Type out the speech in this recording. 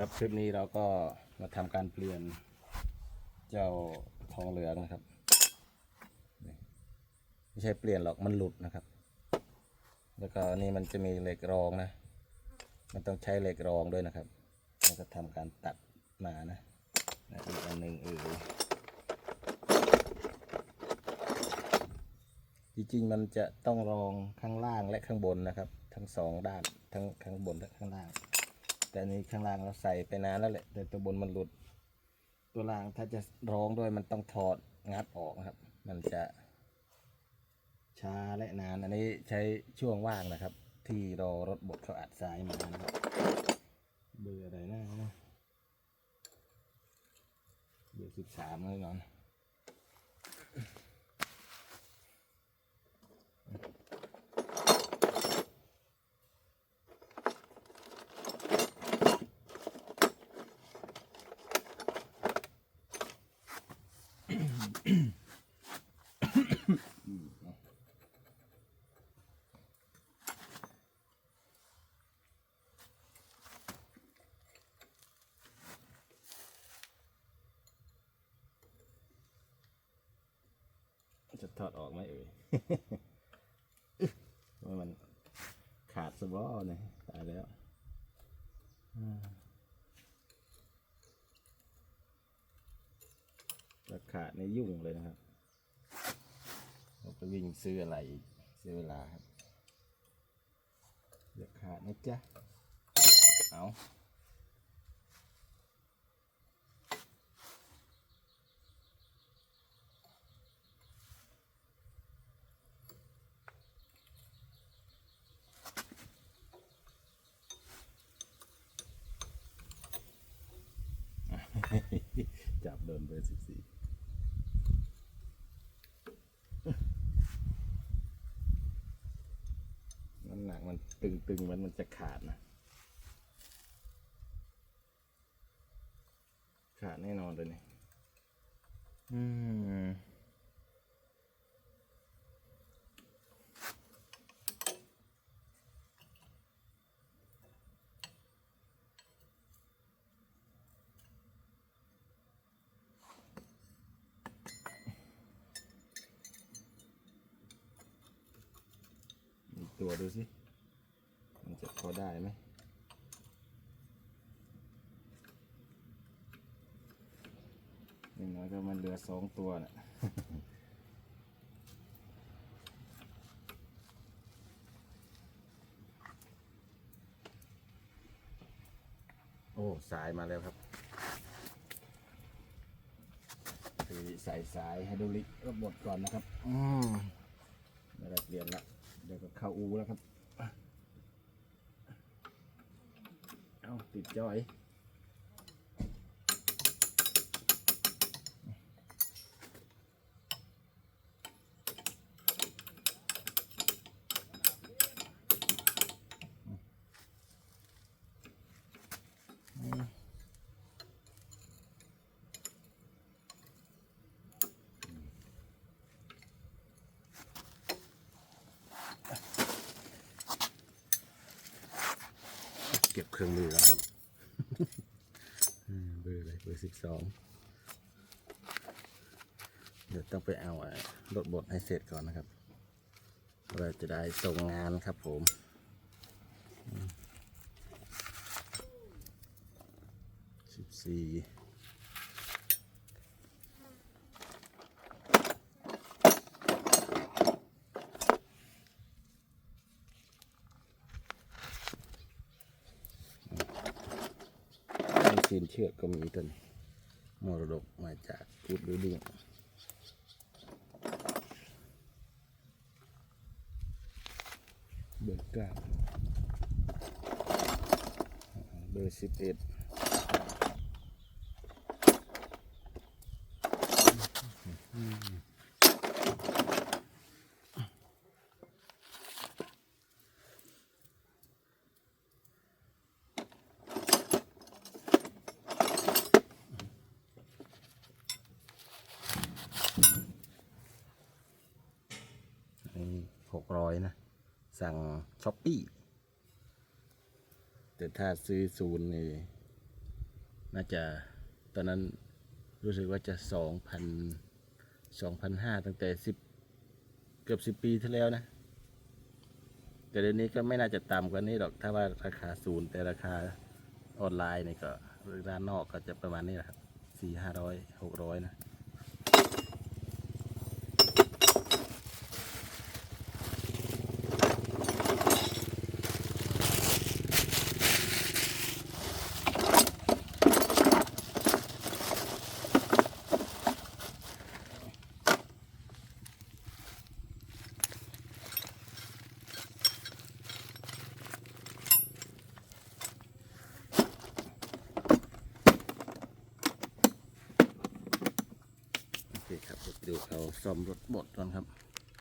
ครับคลิปนี้เราก็มาทำการเปลี่ยนเจ้าทองเหลืองนะครับ ไม่ใช่เปลี่ยนหรอกมันหลุดนะครับ แล้วก็นี่มันจะมีเหล็กรองนะ มันต้องใช้เหล็กรองด้วยนะครับแล้วก็ทำการตัดมานะนะอีกอันหนึ่งเออจริงๆมันจะต้องรองข้างล่างและข้างบนนะครับ ทั้งสองด้านทั้งข้างบนและข้างล่าง แต่อันนี้ข้างล่างเราใส่ไปนานแล้วแหละแต่ตัวบนมันหลุด ตัวล่างถ้าจะร้องด้วยมันต้องถอดงัดออกนะครับ มันจะช้าและนานอันนี้ใช้ช่วงว่างนะครับ ที่รอรถบดเขาอัดสายมานะครับเบอร์อะไรนะเบอร์สิบสามแน่นอน จะถอดออกไหมเอ่ย ว่ามันขาดสบอเนี่ยตายแล้วอ่า ถ้าขาดในยยุ่งเลยนะครับเราไปวิ่งซื้ออะไรอีกเสียเวลาครับอย่าขาดนะจ๊ะ เอาจับโดนเบอร์สิบสี่น้ำหนักมัน ตึงๆมันมันจะขาดนะ ขาดแน่นอนเลยเนี่ยอืมอีกตัวดูสิ อได้ไหมอย่างน้อยก็มันเหลือสองตัวน่ะโอ้ สายมาแล้วครับคือใส่สายไฮดรอลิกระบบก่อนนะครับ อืมไม่ได้เปลี่ยนละ เดี๋ยวก็เข้าอูแล้วครับ เอา ติดจอย เก็บเครื่องมือแล้วครับเบอร์อะไรเบอร์สิบสองเดี๋ยวต้องไปเอาอะรถบทให้เสร็จก่อนนะครับ เราจะได้ส่งงานครับผมสิบสี่ มีนเชือกก็มีต้นมรดกมาจากกูดบิลดิ้งเบอร์เก้าเบอร์สิบเอ็ดอืมร้อยนะ สั่งช้อปปี้แต่ถ้าซื้อศูนย์นี่น่าจะตอนนั้นรู้สึกว่าจะสองพันสองพันห้าตั้งแต่สิบเกือบสิบปีที่แล้วนะ แต่เดี๋ยวนี้ก็ไม่น่าจะต่ำกว่านี้หรอก ถ้าว่าราคาศูนย์แต่ราคาออนไลน์นี่ก็หรือร้านนอกก็จะประมาณนี้แหละครับสี่ห้าร้อยหกร้อยนะ โอเคครับเดี๋ยวไปดู เขาซ่อมรถบดก่อนครับ